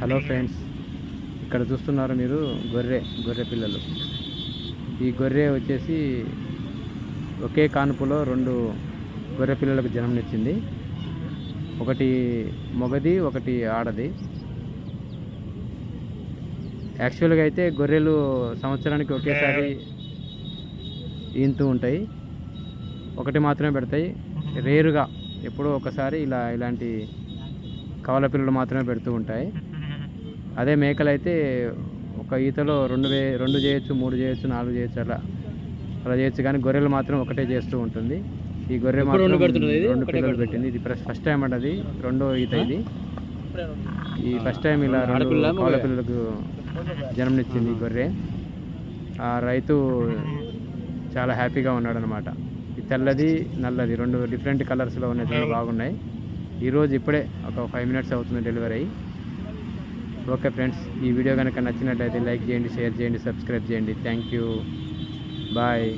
Hello friends ఇక్కడ చూస్తున్నారు మీరు గొర్రె గొర్రె పిల్లలు. ఈ గొర్రె వచ్చేసి ఒకే కానుపులో రెండు గొర్రె పిల్లలకు జన్మనిచ్చింది. ఒకటి మొగది ఒకటి ఆడది. యాక్చువల్గా అయితే గొర్రెలు సంవత్సరానికి ఒకేసారి ఈంతూ ఉంటాయి. ఒకటి మాత్రమే పెడతాయి. రేరుగా ఎప్పుడో ఒకసారి ఇలా ఇలాంటి కవల పిల్లలు మాత్రమే పెడుతూ ఉంటాయి. అదే మేకలు అయితే ఒక ఈతలో రెండు వే రెండు చేయొచ్చు మూడు చేయొచ్చు నాలుగు చేయొచ్చు అలా. అలా చేయొచ్చు కానీ గొర్రెలు మాత్రం ఒకటే చేస్తూ ఉంటుంది. ఈ గొర్రె మాత్రం రెండు పిల్లలు? పెట్టింది. ఇది ఫస్ట్ టైం అంటది రెండో ఈత ఇది. ఈ ఫస్ట్ టైం ఇలా రెండు మగ? పిల్లలకు జన్మనిచ్చింది ఈ గొర్రె. ఆ రైతు చాలా హ్యాపీగా ఉన్నాడు అనమాట ఈ తెల్లది నల్లది రెండు డిఫరెంట్ కలర్స్లో ఉన్నాయి చాలా బాగున్నాయి ఈరోజు ఇప్పుడే ఒక ఫైవ్ మినిట్స్ అవుతుంది డెలివరీ అయ్యి. ఓకే ఫ్రెండ్స్ ఈ వీడియో కనుక నచ్చినట్లయితే లైక్ చేయండి షేర్ చేయండి సబ్స్క్రైబ్ చేయండి. Thank you. బాయ్.